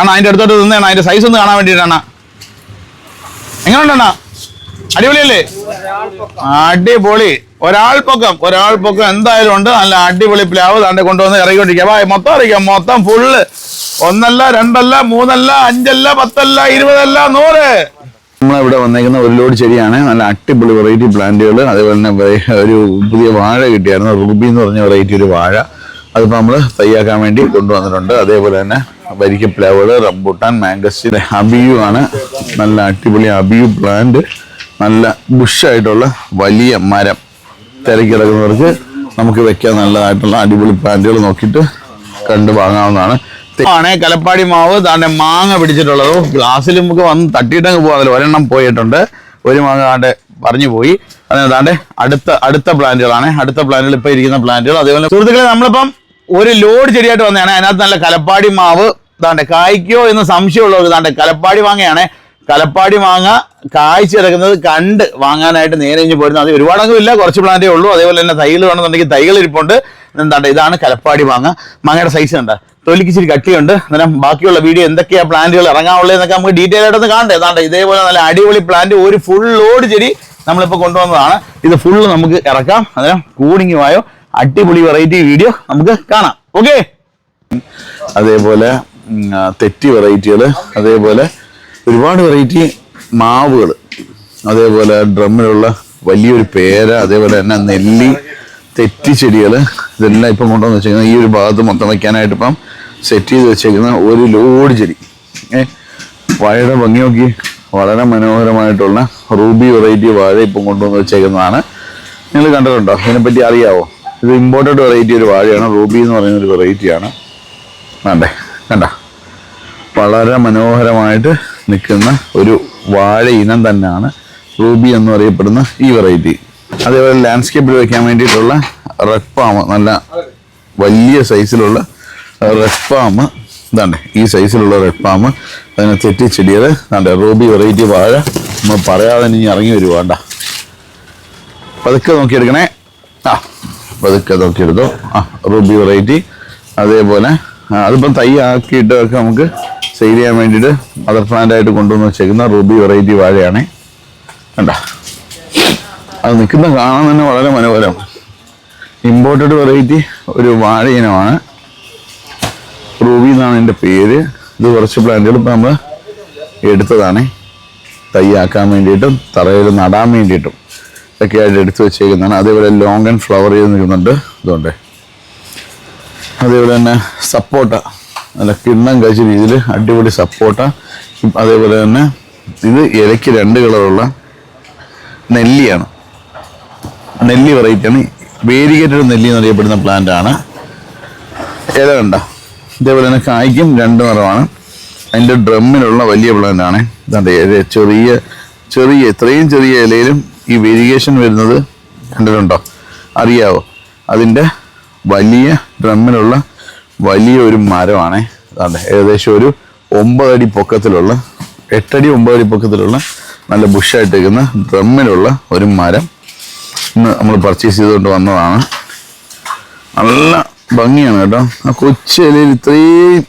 അണ്ണാ അതിന്റെ അടുത്തോട്ട് നിന്നാണ് അതിന്റെ സൈസ് ഒന്ന് കാണാൻ വേണ്ടിയിട്ടാണ് എങ്ങനെയുണ്ടണ്ണ അടിപൊളിയല്ലേ? അടിപൊളി. ഒരാൾ പൊക്കം ഒരാൾ പൊക്കം എന്തായാലും ഉണ്ട്. നല്ല അടിപൊളി പ്ലാവ് താണ്ടെ കൊണ്ടുവന്ന് ഇറങ്ങിക്കൊണ്ടിരിക്കുക വാ മൊത്തം അറിയിക്കാം മൊത്തം ഫുള്ള് ഒന്നല്ല രണ്ടല്ല മൂന്നല്ല അഞ്ചല്ല പത്തല്ല ഇരുപതല്ല നൂറ്. നമ്മളിവിടെ വന്നേക്കുന്ന ഒരു ലോഡ് ചെടിയാണ്. നല്ല അടിപൊളി വെറൈറ്റി പ്ലാന്റുകൾ അതേപോലെ തന്നെ ഒരു പുതിയ വാഴ കിട്ടിയായിരുന്നു. റൂബി എന്ന് പറഞ്ഞ വെറൈറ്റി ഒരു വാഴ. അതിപ്പോൾ നമ്മൾ തയ്യാക്കാൻ വേണ്ടി കൊണ്ടുവന്നിട്ടുണ്ട്. അതേപോലെ തന്നെ വരിക്ക. പ്ലാവുകൾ റംബൂട്ടാൻ മാംഗസ്റ്റിൻ അബിയു ആണ്. നല്ല അടിപൊളി അബിയു പ്ലാന്റ് നല്ല ബുഷായിട്ടുള്ള വലിയ മരം തിരക്കിടക്കുന്നവർക്ക് നമുക്ക് വെക്കാൻ നല്ലതായിട്ടുള്ള അടിപൊളി പ്ലാന്റുകൾ നോക്കിയിട്ട് കണ്ടു വാങ്ങാവുന്നതാണ്. ആണേ കലപ്പാടി മാവ്. താണ്ടെ മാങ്ങ പിടിച്ചിട്ടുള്ളത്. ഗ്ലാസ്സിൽ നമുക്ക് വന്ന് തട്ടിയിട്ടങ്ങ് പോകാമല്ലോ ഒരെണ്ണം പോയിട്ടുണ്ട്. ഒരു മാങ്ങ താണ്ടെ പറഞ്ഞു പോയി. അതിന് താണ്ടെ അടുത്ത അടുത്ത പ്ലാന്റുകളാണ് അടുത്ത പ്ലാന്റുകൾ ഇപ്പൊ ഇരിക്കുന്ന പ്ലാന്റുകൾ അതേപോലെ സുഹൃത്തുക്കളെ നമ്മളിപ്പം ഒരു ലോഡ് ചെടിയായിട്ട് വന്നതാണ്. അതിനകത്ത് നല്ല കലപ്പാടി മാവ് താണ്ടെ കായ്ക്കോ എന്ന് സംശയമുള്ളവർ താണ്ടെ കലപ്പാടി മാങ്ങയാണ്. കലപ്പാടി മാങ്ങ കായ്ച്ചു കിടക്കുന്നത് കണ്ട് വാങ്ങാനായിട്ട് നേരെ ഇഞ്ഞ് പോരുന്നത് അത് ഒരുപാടൊന്നും ഇല്ല. കുറച്ച് പ്ലാന്റേ ഉള്ളൂ. അതേപോലെ തന്നെ തൈകൾ വേണമെന്നുണ്ടെങ്കിൽ തൈകൾ ഇരിപ്പുണ്ട്. എന്താണ്ട്? ഇതാണ് കലപ്പാടി മാങ്ങ. മാങ്ങയുടെ സൈസ് ഉണ്ട് തൊലിക്ക് ഇച്ചിരി കട്ടിയുണ്ട്. അന്നേരം ബാക്കിയുള്ള വീഡിയോ എന്തൊക്കെയാ പ്ലാന്റുകൾ ഇറങ്ങാനുള്ളത് എന്നൊക്കെ നമുക്ക് ഡീറ്റെയിൽ ആയിട്ടൊന്ന് കാണണ്ടേ. ഏതാണ്ട് ഇതേപോലെ നല്ല അടിപൊളി പ്ലാന്റ് ഒരു ഫുൾ ലോഡ് ചെടി നമ്മളിപ്പോൾ കൊണ്ടുവന്നതാണ്. ഇത് ഫുള്ള് നമുക്ക് ഇറക്കാം. അന്നേരം കൂടിങ്ങുമായോ അടിപൊളി വെറൈറ്റി വീഡിയോ നമുക്ക് കാണാം. ഓക്കെ അതേപോലെ തെറ്റി വെറൈറ്റികൾ അതേപോലെ ഒരുപാട് വെറൈറ്റി മാവുകൾ അതേപോലെ ഡ്രമ്മിലുള്ള വലിയൊരു പേര അതേപോലെ തന്നെ നെല്ലി തെറ്റി ചെടികൾ ഇതെല്ലാം ഇപ്പം കൊണ്ടുവന്ന് വെച്ചേക്കുന്നത് ഈ ഒരു ഭാഗത്ത് മൊത്തം വയ്ക്കാനായിട്ട് ഇപ്പം സെറ്റ് ചെയ്ത് വെച്ചേക്കുന്ന ഒരു ലോഡ് ചെടി. ഏ വാഴയുടെ ഭംഗി നോക്കി. വളരെ മനോഹരമായിട്ടുള്ള റൂബി വെറൈറ്റി വാഴ ഇപ്പം കൊണ്ടുവന്ന് വെച്ചേക്കുന്നതാണ്. നിങ്ങൾ കണ്ടിട്ടുണ്ടോ? ഇതിനെപ്പറ്റി അറിയാവോ? ഇത് ഇമ്പോർട്ടഡ് വെറൈറ്റി ഒരു വാഴയാണ്. റൂബി എന്ന് പറയുന്ന ഒരു വെറൈറ്റിയാണ് വേണ്ടേ കണ്ട? വളരെ മനോഹരമായിട്ട് നിൽക്കുന്ന ഒരു വാഴ ഇനം തന്നെയാണ് റൂബി എന്ന് പറയപ്പെടുന്ന ഈ വെറൈറ്റി അതേപോലെ ലാൻഡ്സ്കേപ്പിൽ വയ്ക്കാൻ വേണ്ടിയിട്ടുള്ള റെഡ് നല്ല വലിയ സൈസിലുള്ള റെഡ് പാം ഇതാണ്ട് ഈ സൈസിലുള്ള റെഡ് പാം അതിനെ തെറ്റി ചെടികൾ ഇതാണ്ട് റൂബി വെറൈറ്റി വാഴ. നമ്മൾ പറയാതെ ഇനി ഇറങ്ങി വരുവാണ്ട പതുക്കെ നോക്കിയെടുക്കണേ. പതുക്കെ നോക്കിയെടുത്തു ആ റൂബി വെറൈറ്റി. അതേപോലെ അതിപ്പം തൈ ആക്കിയിട്ടൊക്കെ നമുക്ക് സെയിൽ ചെയ്യാൻ വേണ്ടിയിട്ട് പ്ലാന്റ് ആയിട്ട് കൊണ്ടുവന്ന് വെച്ചേക്കുന്ന റൂബി വെറൈറ്റി വാഴയാണേ. കണ്ട? അത് നിൽക്കുന്ന കാണാൻ തന്നെ വളരെ മനോഹരം. ഇമ്പോർട്ടഡ് വെറൈറ്റി ഒരു വാഴ ഇനമാണ്. റൂബി എന്നാണ് എന്റെ പേര്. ഇത് കുറച്ച് പ്ലാന്റുകൾ ഇപ്പം നമ്മൾ എടുത്തതാണേ. തൈയാക്കാൻ വേണ്ടിയിട്ടും തറയിൽ നടാൻ വേണ്ടിയിട്ടും. ഒക്കെ ആയിട്ട് എടുത്തു വെച്ചേക്കുന്നതാണ്. അതേപോലെ ലോങ് ആൻഡ് ഫ്ലവർ ചെയ്ത് നിൽക്കുന്നുണ്ട്. ഇതുകൊണ്ട് അതേപോലെ തന്നെ സപ്പോട്ട. നല്ല കിണ്ണം കഴിച്ച രീതിയിൽ അടിപൊളി സപ്പോട്ട. അതേപോലെ തന്നെ ഇത് ഇലയ്ക്ക് രണ്ട് കളറുള്ള നെല്ലിയാണ്. നെല്ലി വെറൈറ്റിയാണ് വേരിഗേറ്റഡ് നെല്ലി എന്നറിയപ്പെടുന്ന പ്ലാന്റ് ആണ്. ഇല കണ്ട. ഇതേപോലെ തന്നെ കായ്ക്കും രണ്ട് നിറമാണ്. അതിന്റെ ഡ്രമ്മിലുള്ള വലിയ പ്ലാന്റ് ആണ്. ഇതാണ്ട് ചെറിയ ചെറിയ ഇത്രയും ചെറിയ ഇലയിലും ഈ വേരിയേഷൻ വരുന്നത് കണ്ടിട്ടുണ്ടോ? അറിയാവോ? അതിന്റെ വലിയ ഡ്രമ്മിലുള്ള വലിയ ഒരു മരമാണേ. അതെ ഏകദേശം ഒരു ഒമ്പതടി പൊക്കത്തിലുള്ള എട്ടടി ഒമ്പതടി പൊക്കത്തിലുള്ള നല്ല ബുഷായിട്ട് നിൽക്കുന്ന ഡ്രമ്മിലുള്ള ഒരു മരം ഇന്ന് നമ്മൾ പർച്ചേസ് ചെയ്തുകൊണ്ട് വന്നതാണ്. നല്ല ഭംഗിയാണ് കേട്ടോ. ആ കൊച്ചു ഇലയിൽ ഇത്രയും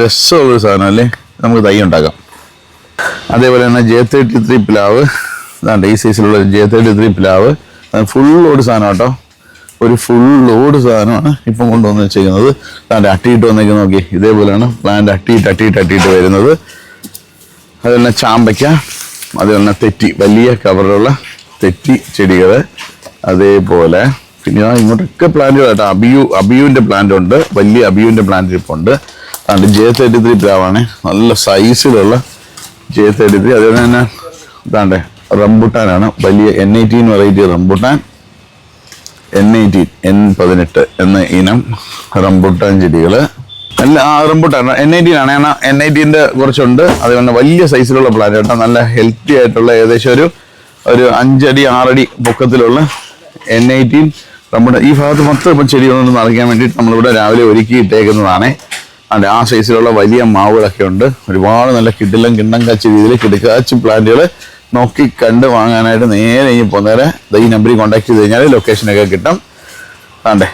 രസമുള്ളൊരു സാധനം അല്ലേ നമുക്ക് തൈ ഉണ്ടാക്കാം. അതേപോലെ തന്നെ ജെ തേർട്ടി ത്രീ പ്ലാവ് ഇതാണ്ട് ഈ സൈസിലുള്ള ജെ തേർട്ടി ത്രീ പ്ലാവ് ഫുൾ ലോഡ് സാധനം കേട്ടോ. ഒരു ഫുൾ ലോഡ് സാധനമാണ് ഇപ്പം കൊണ്ടുവന്ന് വെച്ചിരിക്കുന്നത്. അതാണ്ട് അട്ടിയിട്ട് വന്നേക്ക് നോക്കി. ഇതേപോലെയാണ് പ്ലാന്റ് അട്ടിയിട്ട് അട്ടിയിട്ട് അട്ടിയിട്ട് വരുന്നത്. അതുപോലെ തന്നെ ചാമ്പയ്ക്ക അതുപോലെ തന്നെ തെറ്റി വലിയ കവറുള്ള തെറ്റി ചെടികൾ. അതേപോലെ പിന്നെ ഇങ്ങോട്ടൊക്കെ പ്ലാന്റുകൾ കേട്ടോ. അബിയു അബിയുവിന്റെ പ്ലാന്റ് ഉണ്ട്. വലിയ അബിയുവിന്റെ പ്ലാന്റ് ഇപ്പോൾ ഉണ്ട്. അതുകൊണ്ട് ജെ തേർട്ടി ത്രീ പ്ലാവാണ് നല്ല സൈസിലുള്ള ജെ തേർട്ടി ത്രീ. അതുപോലെ തന്നെ ഇതാണ്ട് റംബുട്ടാനാണ്. വലിയ N eighteen variety rambutan. N eighteen N പതിനെട്ട് എന്ന ഇനം റംബുട്ടാൻ ചെടികൾ നല്ല ആ റംബുട്ടാൻ എൻ എയ്റ്റീൻ ആണ്. കാരണം എൻ എയ്റ്റീന്റെ കുറച്ചുണ്ട്. അതുപോലെ വലിയ സൈസിലുള്ള പ്ലാന്റ് കേട്ടോ. നല്ല ഹെൽത്തി ആയിട്ടുള്ള ഏകദേശം ഒരു ഒരു അഞ്ചടി ആറടി പൊക്കത്തിലുള്ള എൻ എയ്റ്റീൻ റംബുട്ടാൻ. ഈ ഭാഗത്ത് മൊത്തം ഇപ്പം ചെടികളൊന്നും നിറയ്ക്കാൻ വേണ്ടിയിട്ട് നമ്മളിവിടെ രാവിലെ ഒരുക്കി ഇട്ടേക്കുന്നതാണ്. അതെ ആ സൈസിലുള്ള വലിയ മാവുകളൊക്കെ ഉണ്ട്. ഒരുപാട് നല്ല കിടിലം കിണ്ണം കാച്ച രീതിയിൽ കിടക്കാച്ചും പ്ലാന്റുകൾ നോക്കി കണ്ട് വാങ്ങാനായിട്ട് നേരെ ഇനി പോകുന്നേരെ ഈ നമ്പറിൽ കോൺടാക്ട് ചെയ്ത് കഴിഞ്ഞാൽ ലൊക്കേഷനൊക്കെ കിട്ടും. ആണ്ടേ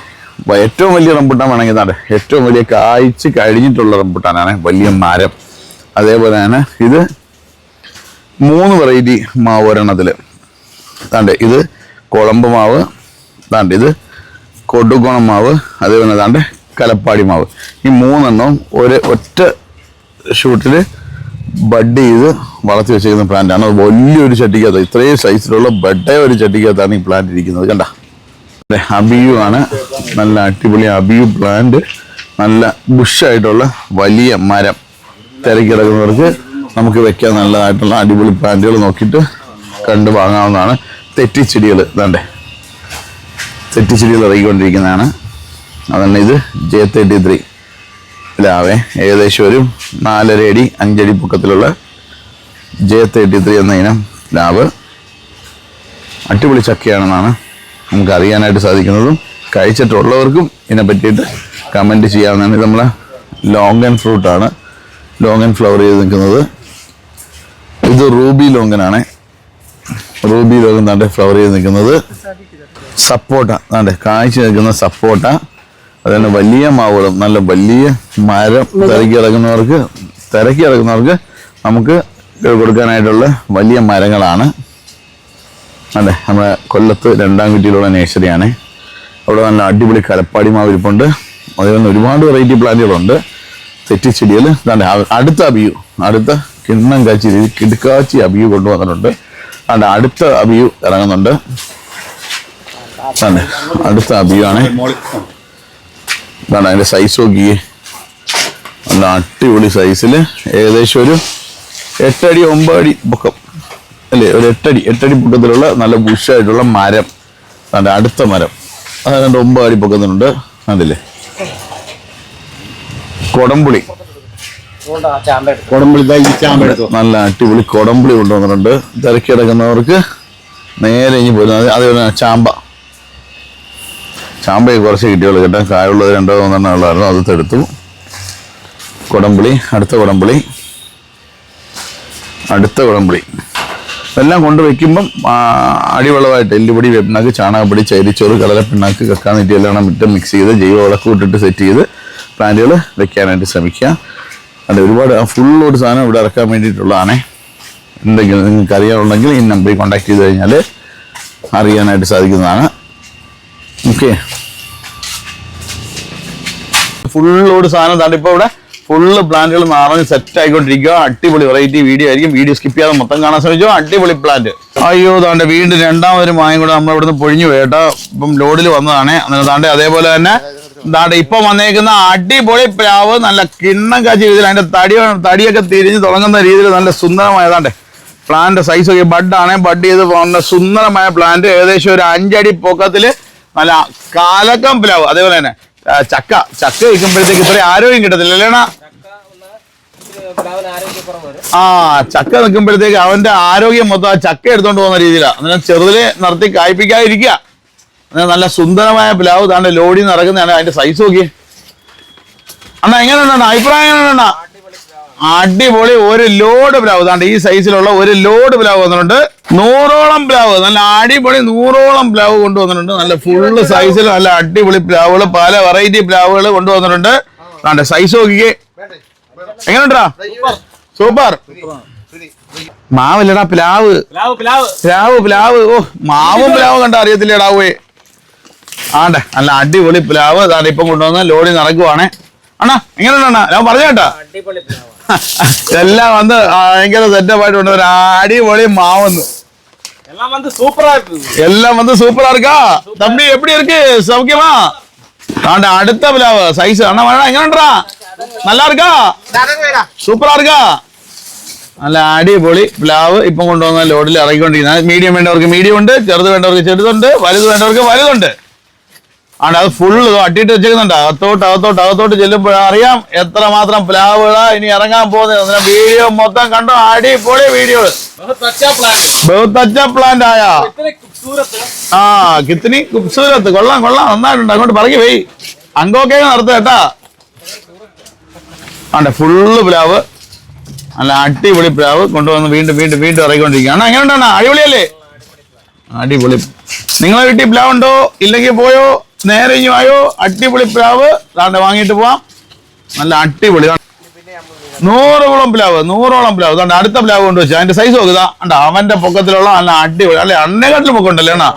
ഏറ്റവും വലിയ റംബുട്ടാൻ വേണമെങ്കിൽ ഇതാണ് ഏറ്റവും വലിയ കായ്ച്ച് കഴിഞ്ഞിട്ടുള്ള റംബുട്ടാനാണ് വലിയ മരം. അതേപോലെ തന്നെ ഇത് മൂന്ന് വെറൈറ്റി മാവ് ഒരെണ്ണത്തിൽ താണ്ടെ ഇത് കുളമ്പ് മാവ് താണ്ടെ ഇത് കൊടുക്കോണം മാവ് അതേപോലെ താണ്ടെ കലപ്പാടി മാവ്. ഈ മൂന്നെണ്ണവും ഒരു ഒറ്റ ഷൂട്ടിൽ ബഡ് ചെയ്ത് വളർത്തി വെച്ചിരിക്കുന്ന പ്ലാന്റാണ് അത് വലിയൊരു ചട്ടിക്കകത്ത് ഇത്രയും സൈസിലുള്ള ബഡേ ഒരു ചട്ടിക്കകത്താണ് ഈ പ്ലാന്റ് ഇരിക്കുന്നത്. കണ്ട? അബിയു ആണ്. നല്ല അടിപൊളി അബിയു പ്ലാന്റ് നല്ല ബുഷായിട്ടുള്ള വലിയ മരം തിരക്കിടക്കുന്നവർക്ക് നമുക്ക് വെക്കാൻ നല്ലതായിട്ടുള്ള അടിപൊളി പ്ലാന്റുകൾ നോക്കിയിട്ട് കണ്ടു വാങ്ങാവുന്നതാണ്. തെറ്റിച്ചെടികൾ ഇതാണ്ടേ. തെറ്റിച്ചെടികൾ ഇറങ്ങിക്കൊണ്ടിരിക്കുന്നതാണ്. അതന്നെ ഇത് ജെ തേർട്ടി ത്രീ പ്ലാവേ ഏകദേശം ഒരു നാലര അടി അഞ്ചടി പൊക്കത്തിലുള്ള ജെ തേർട്ടി ത്രീ എന്ന ഇനം ലാവ്. അടിപൊളി ചക്കയാണെന്നാണ് നമുക്ക് അറിയാനായിട്ട് സാധിക്കുന്നതും. കഴിച്ചിട്ടുള്ളവർക്കും ഇതിനെ പറ്റിയിട്ട് കമന്റ് ചെയ്യാവുന്നതാണ്. ഇത് നമ്മളെ ലോങ്കൻ ഫ്രൂട്ടാണ് ആൻഡ് ഫ്ലവർ ചെയ്ത് നിൽക്കുന്നത്. ഇത് റൂബി ലോങ്കനാണ് റൂബി ലോങ്കൻ താണ്ടെ ഫ്ലവർ ചെയ്ത് നിൽക്കുന്നത്. സപ്പോട്ട. താണ്ടെ കാഴ്ച നിൽക്കുന്ന സപ്പോട്ട. അതുതന്നെ വലിയ മാവുകളും നല്ല വലിയ മരം തിരക്കി ഇറങ്ങുന്നവർക്ക് തിരക്കി ഇറങ്ങുന്നവർക്ക് നമുക്ക് കൊടുക്കാനായിട്ടുള്ള വലിയ മരങ്ങളാണ്. അതെ നമ്മുടെ കൊല്ലത്ത് രണ്ടാം കുറ്റിയിലുള്ള നേഴ്സറിയാണ്. അവിടെ നല്ല അടിപൊളി കലപ്പാടി മാവ് ഇരിപ്പുണ്ട്. അതുപോലെ ഒരുപാട് വെറൈറ്റി പ്ലാന്റുകളുണ്ട് തെറ്റിച്ചെടികൾ ചെടികൾ. അ- അടുത്ത അബിയു. അടുത്ത കിണ്ണം കാച്ചി രീതി കിടുക്കാച്ചി അബിയു കൊണ്ടുവന്നിട്ടുണ്ട്. അതെ അടുത്ത അബിയു ഇറങ്ങുന്നുണ്ട്. അതെ അടുത്ത അബിയു ആണ്. ഇതാണ് അതിന്റെ സൈസ് നോക്കിയേ. നല്ല അടിപൊളി സൈസിൽ ഏകദേശം ഒരു എട്ടടി ഒമ്പതടി പൊക്കം. അല്ലേ ഒരു എട്ടടി എട്ടടി പൊക്കത്തിലുള്ള നല്ല ബുഷായിട്ടുള്ള മരം. അതിന്റെ അടുത്ത മരം. അത് രണ്ട് ഒമ്പത് അടി പൊക്കത്തിനുണ്ട് അതില്ലേ കൊടംപുളി കൊടംപുളി നല്ല അടിപൊളി കൊടംപുളി കൊണ്ടുവന്നിട്ടുണ്ട്. തിരക്കി കിടക്കുന്നവർക്ക് നേരെ ഇനി പോരുന്നത് അതുപോലെ ചാമ്പ. ചാമ്പയൊക്കെ കുറച്ച് കിട്ടിയുള്ളൂ കേട്ടോ കായുള്ളത് രണ്ടോ മൂന്നെണ്ണം ഉള്ളായിരുന്നു. അത് തെടുത്തു കുടംപുളി അടുത്ത കുടംപുളി. അടുത്ത കുടംപുളി. എല്ലാം കൊണ്ട് വെക്കുമ്പം ആ, അടിവെള്ളമായിട്ട് എല്ലുപൊടി വെപ്പിണാക്ക് ചാണകപ്പൊടി ചരിച്ചോറ് കടലപ്പിണ്ണാക്ക് കക്കാനെറ്റി എല്ലാം ഇട്ട് മിക്സ് ചെയ്ത് ജൈവ വിളക്ക് ഇട്ടിട്ട് സെറ്റ് ചെയ്ത് പ്ലാന്റുകൾ വെക്കാനായിട്ട് ശ്രമിക്കുക. അല്ല ഒരുപാട് ഫുൾ സാധനം ഇവിടെ ഇറക്കാൻ വേണ്ടിയിട്ടുള്ളതാണേ. എന്തെങ്കിലും നിങ്ങൾക്ക് അറിയാനുണ്ടെങ്കിൽ ഈ നമ്പറിൽ കോൺടാക്ട് ചെയ്ത് കഴിഞ്ഞാൽ അറിയാനായിട്ട് സാധിക്കുന്നതാണ്. ഓക്കെ. ഫുള്ളോട് സാധനം താണ്ട് ഇപ്പോൾ ഇവിടെ ഫുള്ള് പ്ലാന്റുകൾ നിറഞ്ഞ് സെറ്റ് ആയിക്കൊണ്ടിരിക്കുക അടിപൊളി വെറൈറ്റി വീഡിയോ ആയിരിക്കും. വീഡിയോ സ്കിപ്പ് ചെയ്യാതെ മൊത്തം കാണാൻ ശ്രമിച്ചോ? അടിപൊളി പ്ലാന്റ് അയ്യോ താണ്ടെ വീണ്ടും രണ്ടാമതൊരു മായം കൂടെ നമ്മൾ ഇവിടുന്ന് പൊഴിഞ്ഞു പോയിട്ടോ ഇപ്പം ലോഡിൽ വന്നതാണ്. അന്നേരം താണ്ടെ അതേപോലെ തന്നെ താണ്ടെ ഇപ്പൊ വന്നേക്കുന്ന അടിപൊളി പ്ലാവ് നല്ല കിണ്ണം കാച്ചി രീതിയിൽ അതിന്റെ തടി തടിയൊക്കെ തിരിഞ്ഞ് തുടങ്ങുന്ന രീതിയിൽ നല്ല സുന്ദരമായ സുന്ദരമായതാണ്ടെ പ്ലാന്റ് സൈസ് ഒക്കെ ബഡ് ബഡാണ് ബഡ് ചെയ്ത് പോകുന്ന സുന്ദരമായ പ്ലാന്റ് ഏകദേശം ഒരു അഞ്ചടി പൊക്കത്തിൽ നല്ല കാലക്കം പ്ലാവ് അതേപോലെ തന്നെ ചക്ക ചക്ക വയ്ക്കുമ്പോഴത്തേക്ക് ഇത്ര ആരോഗ്യം കിട്ടത്തില്ല അല്ലേണ ആ ചക്ക നിൽക്കുമ്പോഴത്തേക്ക് അവന്റെ ആരോഗ്യം മൊത്തം ആ ചക്ക എടുത്തോണ്ട് പോകുന്ന രീതിയിലാണ് അന്നേരം ചെറുതിലെ നിർത്തി കായ്പിക്കാതിരിക്കുക നല്ല സുന്ദരമായ പ്ലാവ് താണ്ട് ലോഡി നടക്കുന്നതാണ് അതിന്റെ സൈസ് നോക്കി അണ്ണാ എങ്ങനെയുണ്ട് അഭിപ്രായം എങ്ങനെയുണ്ട് അടിപൊളി ഒരു ലോഡ് പ്ലാവ്. ഇതാണ്ട് ഈ സൈസിലുള്ള ഒരു ലോഡ് പ്ലാവ് വന്നിട്ടുണ്ട്. നൂറോളം പ്ലാവ്. നല്ല അടിപൊളി നൂറോളം പ്ലാവ് കൊണ്ടുവന്നിട്ടുണ്ട്. നല്ല ഫുള്ള് സൈസിൽ നല്ല അടിപൊളി പ്ലാവുകൾ പല വെറൈറ്റി പ്ലാവുകൾ കൊണ്ടുവന്നിട്ടുണ്ട്. താണ്ടെ സൈസ് നോക്കിക്കേ. എങ്ങനെയുണ്ടാ? സൂപ്പർ. മാവില്ലടാ പ്ലാവ്. പ്ലാവ് പ്ലാവ്. ഓ മാവും പ്ലാവ് കണ്ട? അറിയത്തില്ലേടാവേ ആണ്ടെ നല്ല അടിപൊളി പ്ലാവ്. അതാണ് ഇപ്പം കൊണ്ടുവന്ന് ലോറി നടക്കുവാണേ. അണ്ണാ എങ്ങനെയുണ്ട് ഞാൻ പറഞ്ഞു കേട്ടാ അടിപൊളി പ്ലാവ് എല്ലാം വന്ന് ഭയങ്കര സെറ്റപ്പ് ആയിട്ട് ഒരു അടിപൊളി മാവന്ന് എല്ലാം வந்து சூப்பரா இருக்கு எல்லாம் வந்து சூப்பரா இருக்கா தம்பி எப்படி இருக்கு சௌக்கியமா ஆண்ட அடுத்த பிளாவு சைஸ் அண்ணா வேணா எங்கன்றா நல்லா இருக்கா സൂപ്പറാ இருக்கா നല്ല അടിപൊളി പ്ലാവ് ഇപ്പം കൊണ്ടുവന്ന ലോഡിൽ ഇറങ്ങിക്കൊണ്ടിരിക്കുന്നത് മീഡിയം വേണ്ടവർക്ക് മീഡിയം ഉണ്ട് ചെറുത് വേണ്ടവർക്ക് ചെറുതുണ്ട് വലുത് വേണ്ടവർക്ക് വലുതുണ്ട് ആണ് അത് ഫുള്ള് അട്ടിട്ട് വെച്ചേക്കുന്നുണ്ട് അകത്തോട്ട് അകത്തോട്ട് അകത്തോട്ട് ചെല്ലുമ്പോൾ അറിയാം എത്ര മാത്രം പ്ലാവുകളാ ഇനി ഇറങ്ങാൻ പോകുന്നത്. വീഡിയോ മൊത്തം കണ്ടോ? അടി പൊളി വീഡിയോ ബഹുത്തച്ച പ്ലാന്റ് ആയ. ആ കിത്തിനി കുപ്സൂരത്ത്. കൊള്ളാം കൊള്ളാം. നന്നായിട്ടുണ്ട്. അങ്ങോട്ട് പറക്കി പോയി അങ്കോക്കെ നടത്തുക കേട്ടാ. ആണ്ടെ ഫുള്ള് പ്ലാവ്. നല്ല അടിപൊളി പ്ലാവ് കൊണ്ടുവന്ന് വീണ്ടും വീണ്ടും വീണ്ടും ഇറങ്ങിക്കൊണ്ടിരിക്കുകയാണ്. അങ്ങനെ ഉണ്ടാണ് അടിപൊളിയല്ലേ? അടിപൊളി. നിങ്ങളെ വീട്ടിൽ പ്ലാവ് ഉണ്ടോ ഇല്ലെങ്കിൽ പോയോ? നേരെ ഇനി വായോ അടിപൊളി പ്ലാവ്. താണ്ട് വാങ്ങിയിട്ട് പോവാം. നല്ല അടിപൊളി. നൂറോളം പ്ലാവ് നൂറോളം പ്ലാവ്. താണ്ട് അടുത്ത പ്ലാവ് കൊണ്ട് വെച്ചാൽ അതിന്റെ സൈസ് നോക്കുക അണ്ട അവന്റെ പൊക്കത്തിലുള്ള നല്ല അടിപൊളി അല്ലെ? അണ്ണേക്കാട്ടിൽ പൊക്കം ഉണ്ടല്ലേ അണ്ണാ?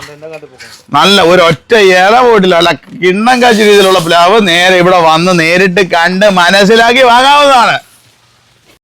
നല്ല ഒരു ഒറ്റ ഇല പോയിട്ടില്ല. അല്ല കിണ്ണം കാച്ച രീതിയിലുള്ള പ്ലാവ് നേരെ ഇവിടെ വന്ന് നേരിട്ട് കണ്ട് മനസ്സിലാക്കി വാങ്ങാവുന്നതാണ്.